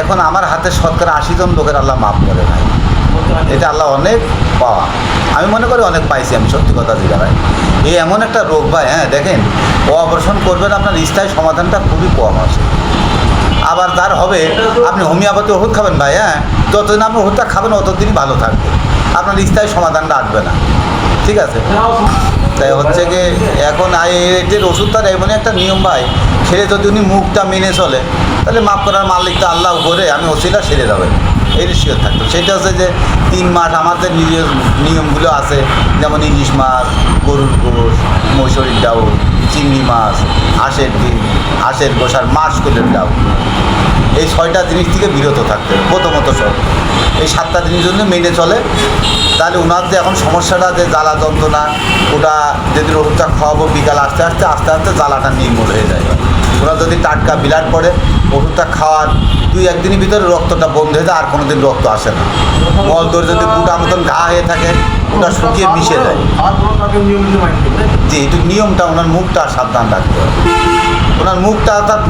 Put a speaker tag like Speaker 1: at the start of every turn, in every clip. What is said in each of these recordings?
Speaker 1: এখন আমার হাতে শতকরা আশি জন লোকের আল্লাহ মাফ করে ভাই। এটা আল্লাহ অনেক পাওয়া। আমি মনে করি অনেক পাইছি আমি, সত্যি কথা যেটা ভাই। এই এমন একটা রোগ ভাই হ্যাঁ দেখেন ও অপারেশন করবেন, আপনার স্থায়ী সমাধানটা খুবই কম আছে। আবার তার হবে, আপনি হোমিওপ্যাথি ওষুধ খাবেন ভাই হ্যাঁ যতদিন আপনি ওষুধটা খাবেন, অতদিনই ভালো থাকবে। আপনার স্থায়ী সমাধানটা আসবে না। ঠিক আছে? তাই হচ্ছে কি, এখন এটির ওষুধটার এমনই একটা নিয়ম ভাই খেলে যদি উনি মুখটা মেনে চলে তাহলে মাফ করার মালিকটা আল্লাহ করে আমি ওসিলা সেরে যাবে। এই শিওর থাকতো। সেটা হচ্ছে যে তিন মাস আমাদের নিজের নিয়মগুলো আছে, যেমন ইলিশ মাছ, গরুর গোশ মৈশরির ডাউল চিংড়ি মাছ, হাঁসের ডিম, হাঁসের গোশ আর মাছগুলোর ডাউল এই ছয়টা জিনিস থেকে বিরত থাকতে হবে, প্রথমত সব। এই সাতটা জিনিস জন্য মেনে চলে। তাহলে ওনার যে এখন সমস্যাটা যে জ্বালা যন্ত্রণা, ওটা যদি ওষুধটা খাওয়াবো বিকাল আস্তে আস্তে আস্তে আস্তে জ্বালাটা নির্মূল হয়ে যায়। টাটকা বিলাট পড়ে, ওষুধটা খাওয়ার দুই একদিনের ভিতরে রক্তটা বন্ধ হয়ে যায়, আর কোনো দিন রক্ত আসে না। মল তোর যদি গুটা মতন ঘা হয়ে থাকে ওটা শুকিয়ে মিশে যায়। যে একটু নিয়মটা, ওনার মুখটা সাবধান রাখতে হবে। ওনার মুখটা অর্থাৎ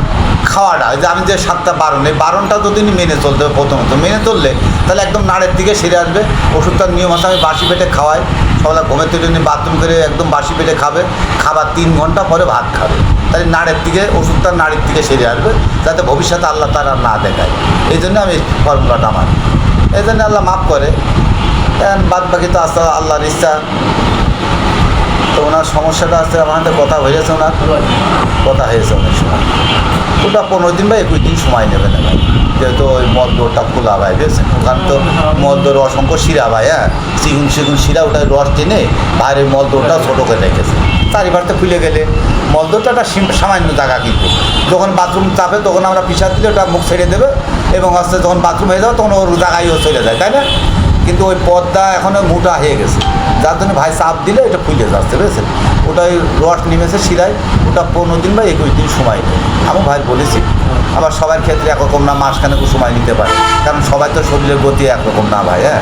Speaker 1: খাওয়াটা যে আমি যে সাতটা বারণ, এই বারণটা যদি উনি মেনে চলতে হবে প্রথমত। মেনে চললে তাহলে একদম নাড়ের দিকে সেরে আসবে। ওষুধটার নিয়ম আছে, আমি বাসি পেটে খাওয়াই। সকালে ঘুমের তুলে উনি বাথরুম করে একদম বাসি পেটে খাবে। খাবার তিন ঘণ্টা পরে ভাত খাবে। তাহলে নাড়ের দিকে, ওষুধটা নাড়ির দিকে সেরে আসবে, যাতে ভবিষ্যতে আল্লাহ তারা না দেখায়। এই জন্য আমি ফর্মুলাটা আমার। এই জন্য আল্লাহ মাফ করে। বাদ বাকি তো আস্তে আল্লাহর ইচ্ছা। তো ওনার সমস্যাটা আসতে আমার হাতে কথা হয়েছে ওনার। কথা হয়েছে অনেক সময়। ওটা পনেরো দিন বা একুশ দিন সময় নেবে না ভাই। যেহেতু ওই মলদোরটা খোলা ভাই, বুঝছেন? ওখানে তো মলদোর অসংখ্য শিরা ভাই হ্যাঁ? সিগুন সিগুন শিরা ওটা রস টেনে বাইরের মলদোরটা ছোটো করে রেখেছে। চারিবারতে খুলে গেলে মলদোরটা একটা সিম- সামান্য জায়গা কিন্তু। যখন বাথরুম চাপে তখন আমরা পিসার দিলে ওটা মুখ ছেড়ে দেবে এবং আস্তে যখন বাথরুম হয়ে যাবে তখন ওর জায়গায়ও চলে যায়, তাই না? কিন্তু ওই পদ্মা এখনও মোটা হয়ে গেছে। যার জন্য ভাই চাপ দিলে এটা ফুলে যাচ্ছে বুঝেছেন ওটা ওই রস নেমেছে শিরায় ওটা পনেরো দিন বা একুশ দিন সময় নেই আমি ভাই বলেছি, আবার সবার ক্ষেত্রে একরকম না, মাসখানেকও সময় নিতে পারে। কারণ সবাই তো শরীরের গতি একরকম না ভাই হ্যাঁ?